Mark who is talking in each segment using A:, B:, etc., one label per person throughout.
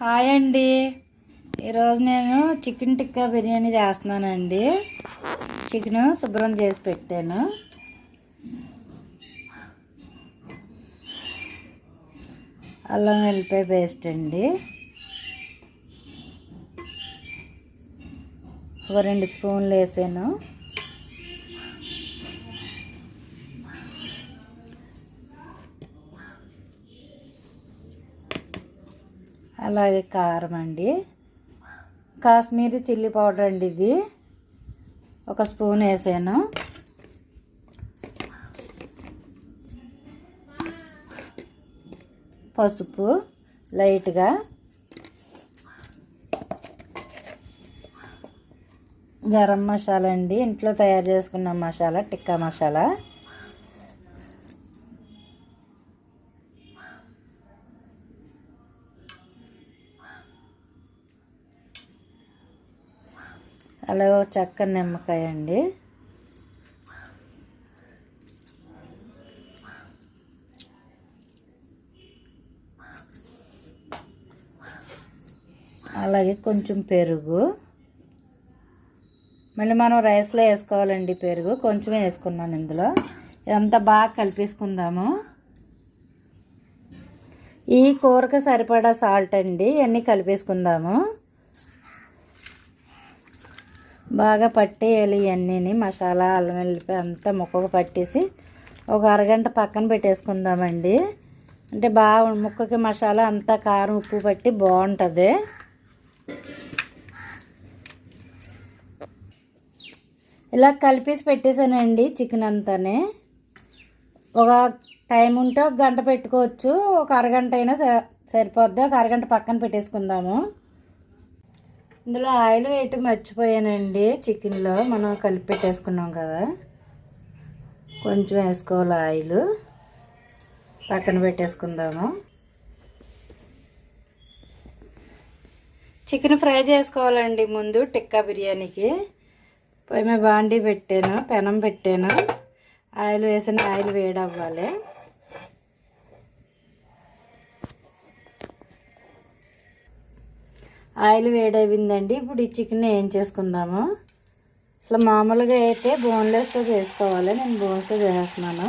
A: Hi అండి. ఈరోజు నేను చికెన్ టిక్కా బిర్యానీ చేస్తున్నానండి. చికెన్ శుభ్రం చేసి పెట్టాను. అల్లం వెల్లిపాయ పేస్ట్ అండి. ఒక రెండు స్పూన్లు వేసాను. అలాగే కారం అండి. కాశ్మీరీ చిల్లీ పౌడర్ అండి ఇది. ఒక స్పూన్ వేసాను. పసుపు లైట్గా. గరం మసాలా అండి. ఇంట్లో తయారు చేసుకున్న మసాలా టిక్కా మసాలా. అలాగే చక్క నిమ్మకాయ అండి. అలాగే కొంచెం పెరుగు. మళ్ళీ మనం రైస్లో వేసుకోవాలండి పెరుగు. కొంచెమే వేసుకున్నాను ఇందులో. ఇదంతా బాగా కలిపేసుకుందాము. ఈ కూరకు సరిపడా సాల్ట్ అండి. ఇవన్నీ కలిపేసుకుందాము. బాగా పట్టేయాలి ఇవన్నీ మసాలా అల్లం వెల్లిపాయ అంతా ముక్కకు పట్టేసి ఒక అరగంట పక్కన పెట్టేసుకుందామండి. అంటే బాగా ముక్కకి మసాలా అంతా కారం ఉప్పు పట్టి బాగుంటుంది. ఇలా కలిపేసి పెట్టేశానండి చికెన్ అంతానే. ఒక టైం ఉంటే ఒక గంట పెట్టుకోవచ్చు. ఒక అరగంట అయినా సరిపోద్ది. ఒక అరగంట పక్కన పెట్టేసుకుందాము. ఇందులో ఆయిల్ వేయటం మర్చిపోయానండి. చికెన్లో మనం కలిపి పెట్టేసుకున్నాం కదా. కొంచెం వేసుకోవాలి ఆయిల్. పక్కన పెట్టేసుకుందాము. చికెన్ ఫ్రై చేసుకోవాలండి ముందు టిక్కా బిర్యానీకి. పొయ్యి మీద బాండీ పెట్టాను పెనం పెట్టాను. ఆయిల్ వేసిన ఆయిల్ వేడవ్వాలి. ఆయిల్ వేడైందండి. ఇప్పుడు ఈ చికెన్ ఏం చేసుకుందాము? అసలు మామూలుగా అయితే బోన్లెస్తో చేసుకోవాలి. నేను బోన్స్తో చేస్తున్నాను.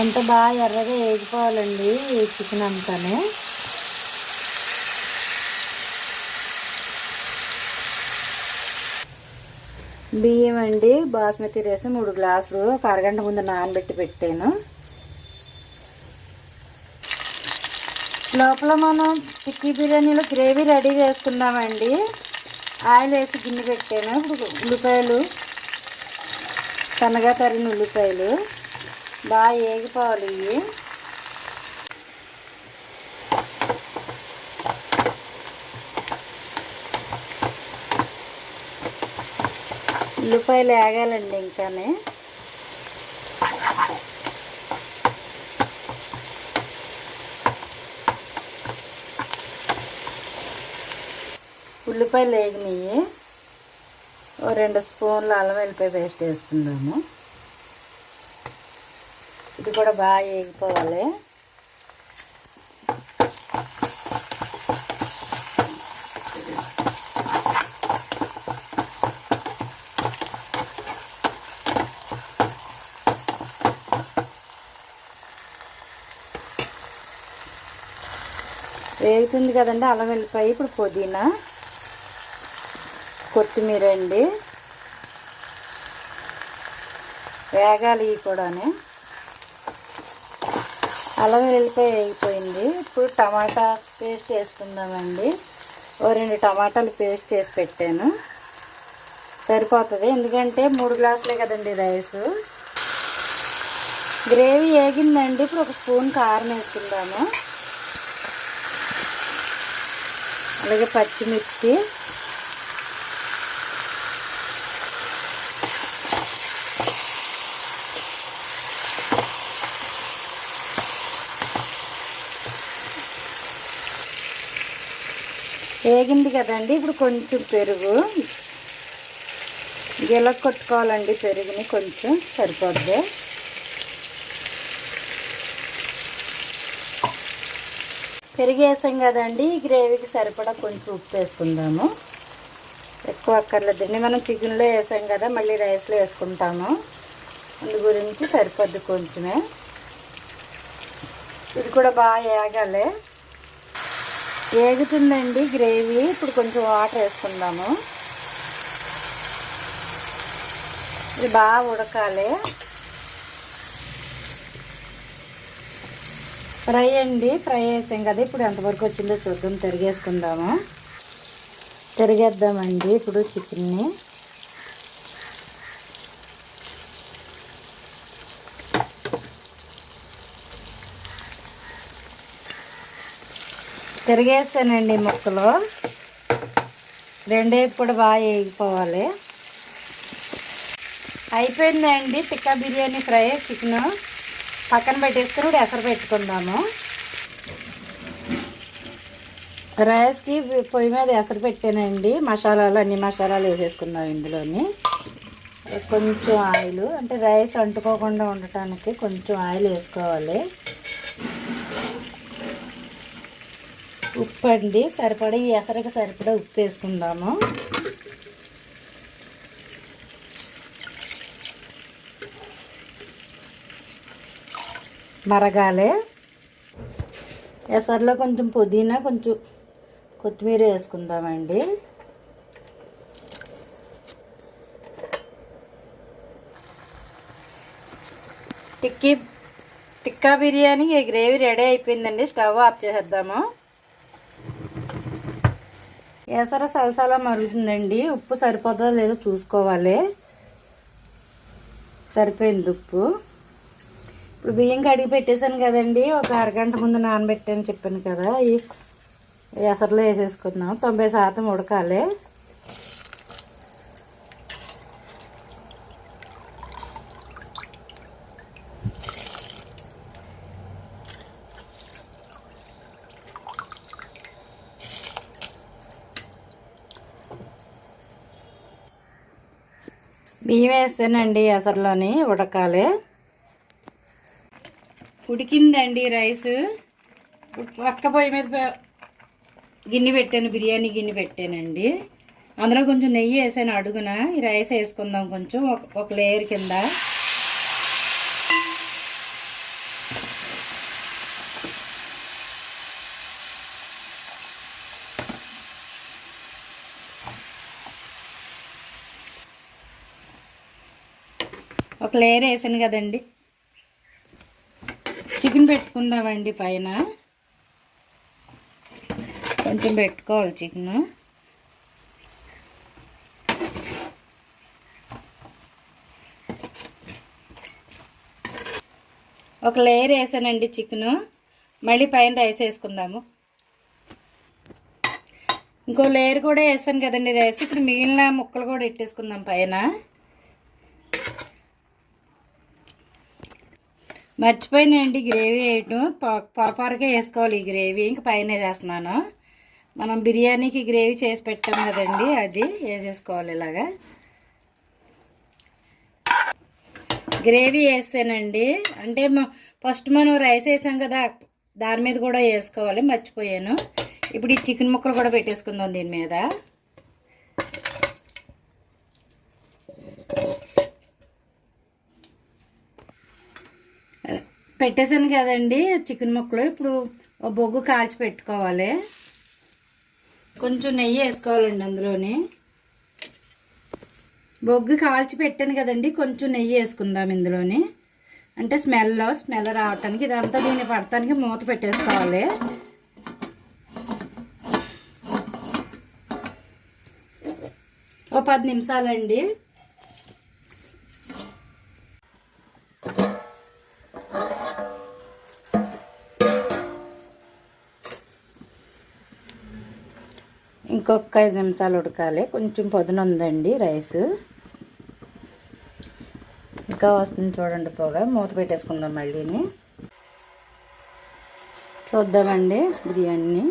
A: ఎంత బాగా ఎర్రగా వేగిపోవాలండి ఈ చికెన్ అంతానే. బియ్యం అండి బాస్మతి రైస్ మూడు గ్లాసులు ఒక అరగంట ముందు నానబెట్టి పెట్టాను. లోపల మనం చిక్కీ బిర్యానీలో గ్రేవీ రెడీ చేసుకుందామండి ఆయిల్ వేసి గిన్నె పెట్టాను. ఇప్పుడు ఉల్లిపాయలు సన్నగా తరిగిన ఉల్లిపాయలు బాగా ఏగిపోవాలి ఇవి. ఉల్లిపాయలు ఆగాలండి ఇంకానే. ఉల్లిపాయలు వేగినాయి. ఓ రెండు స్పూన్లు అల్లం వెల్లిపాయ పేస్ట్ వేసుకుందాము. ఇది కూడా బాగా వేగిపోవాలి. వేగుతుంది కదండి అల్లం వెల్లిపాయ ఇప్పుడు పుదీనా కొత్తిమీర అండి. వేగాలి ఇవి కూడానే. అల్లం వెల్లిపాయ వేగిపోయింది. ఇప్పుడు టమాటా పేస్ట్ వేసుకుందామండి. ఓ రెండు టమాటాలు పేస్ట్ చేసి పెట్టాను. సరిపోతుంది. ఎందుకంటే మూడు గ్లాసులే కదండి రైస్. గ్రేవీ వేగిందండి. ఇప్పుడు ఒక స్పూన్ కారం వేసుకుందాము. అలాగే పచ్చిమిర్చి. వేగింది కదండి ఇప్పుడు కొంచెం పెరుగు. గిల కొట్టుకోవాలండి పెరుగుని కొంచెం సరిపోద్ది. పెరిగేసాం కదండి. గ్రేవీకి సరిపడా కొంచెం ఉప్పు వేసుకుందాము. ఎక్కువ అక్కర్లేదండి. మనం చికెన్లో వేసాం కదా మళ్ళీ రైస్లో వేసుకుంటాము. అందు గురించి సరిపోద్ది కొంచెమే. ఇది కూడా బాగా వేగాలి వేగుతుందండి గ్రేవీ. ఇప్పుడు కొంచెం వాటర్ వేసుకుందాము. ఇది బాగా ఉడకాలి. ఫ్రై అండి ఫ్రై వేసాం కదా ఇప్పుడు ఎంతవరకు వచ్చిందో చూద్దాం తిరిగేసుకుందాము. తిరిగేద్దామండి ఇప్పుడు చికెన్ని. తిరిగేస్తానండి ముక్కలు. రెండే కూడా బాగా వేగిపోవాలి. అయిపోయిందండి టిక్కా బిర్యానీ ఫ్రై చికెన్. పక్కన పెట్టేసుకుని ఇప్పుడు ఎసరు పెట్టుకుందాము. రైస్కి పొయ్యి మీద ఎసరు పెట్టానండి. మసాలాలు అన్ని మసాలాలు వేసేసుకుందాం ఇందులోని. కొంచెం ఆయిల్ అంటే రైస్ అంటుకోకుండా ఉండటానికి కొంచెం ఆయిల్ వేసుకోవాలి. ఉప్పు అండి సరిపడా ఈ ఎసరికి సరిపడా ఉప్పు వేసుకుందాము. మరగాలి. ఎసర్లో కొంచెం పుదీనా కొంచెం కొత్తిమీర వేసుకుందామండి. టిక్కీ టిక్కా బిర్యానీ ఈ గ్రేవీ రెడీ అయిపోయిందండి. స్టవ్ ఆఫ్ చేసేద్దాము. ఎసర సలసలా మరుగుతుందండి. ఉప్పు సరిపోతుందో లేదో చూసుకోవాలి. సరిపోయింది ఉప్పు. ఇప్పుడు బియ్యం కడిగి పెట్టేశాను కదండి ఒక అరగంట ముందు నానబెట్టాను చెప్పాను కదా. ఈ ఎసరులో వేసేసుకుందాం. తొంభై శాతం ఉడకాలి. బియ్యం వేస్తానండి ఎసర్లోని ఉడకాలి. ఉడికిందండి రైస్. పక్క పొయ్యి మీద గిన్నె పెట్టాను బిర్యానీ గిన్నె పెట్టానండి. అందులో కొంచెం నెయ్యి వేసాను అడుగున. ఈ రైస్ వేసుకుందాం కొంచెం ఒక ఒక లేయర్ కింద. ఒక లేయర్ వేసాను కదండి. చికెన్ పెట్టుకుందామండి పైన. కొంచెం పెట్టుకోవాలి చికెన్. ఒక లేయర్ వేసానండి చికెను. మళ్ళీ పైన రైస్ వేసుకుందాము. ఇంకో లేయర్ కూడా వేసాను కదండి రైస్. ఇప్పుడు మిగిలిన ముక్కలు కూడా పెట్టేసుకుందాం పైన. మర్చిపోయినండి గ్రేవీ వేయటం. పొరపొరకే వేసుకోవాలి ఈ గ్రేవీ. ఇంక పైన వేస్తున్నాను. మనం బిర్యానీకి గ్రేవీ చేసి పెట్టాం కదండి అది వేసేసుకోవాలి ఇలాగా. గ్రేవీ వేసానండి. అంటే ఫస్ట్ మనం రైస్ వేసాం కదా దాని మీద కూడా వేసుకోవాలి. మర్చిపోయాను. ఇప్పుడు ఈ చికెన్ ముక్కలు కూడా పెట్టేసుకుందాం దీని మీద. పెట్టేశాను కదండి చికెన్ ముక్కలు. ఇప్పుడు ఓ బొగ్గు కాల్చి పెట్టుకోవాలి. కొంచెం నెయ్యి వేసుకోవాలండి అందులోని. బొగ్గు కాల్చి పెట్టాను కదండి కొంచెం నెయ్యి వేసుకుందాం ఇందులోని. అంటే స్మెల్ స్మెల్ రావటానికి ఇదంతా దీన్ని పడటానికి మూత పెట్టేసుకోవాలి. ఓ పది నిమిషాలండి. ఇంకొక ఐదు నిమిషాలు ఉడకాలి. కొంచెం పొదున ఉందండి రైస్. ఇంకా వస్తుంది చూడండి పోగా. మూత పెట్టేసుకుందాం మళ్ళీని. చూద్దామండి బిర్యానీ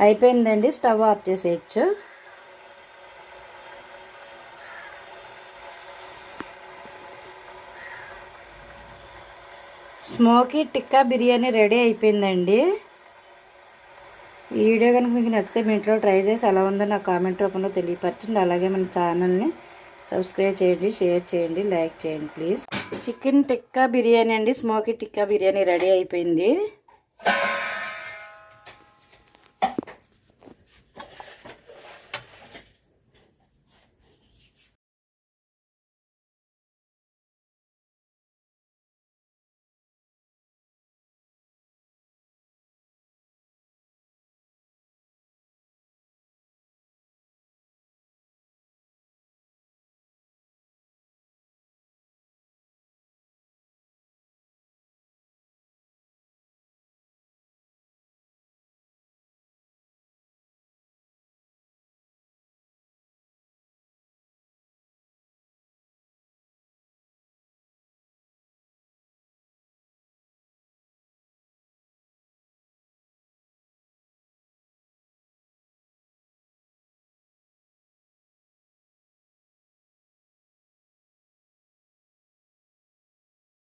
A: అయిపోయిందండి స్టవ్ ఆఫ్ చేసేయచ్చు. స్మోకీ టిక్కా బిర్యానీ రెడీ అయిపోయిందండి. ఈ వీడియో కనుక మీకు నచ్చితే మీ ఇంట్లో ట్రై చేసి ఎలా ఉందో నా కామెంట్ రూపంలో తెలియపరచండి. అలాగే మన ఛానల్ని సబ్స్క్రైబ్ చేయండి షేర్ చేయండి లైక్ చేయండి ప్లీజ్. చికెన్ టిక్కా బిర్యానీ అండి. స్మోకీ టిక్కా బిర్యానీ రెడీ అయిపోయింది.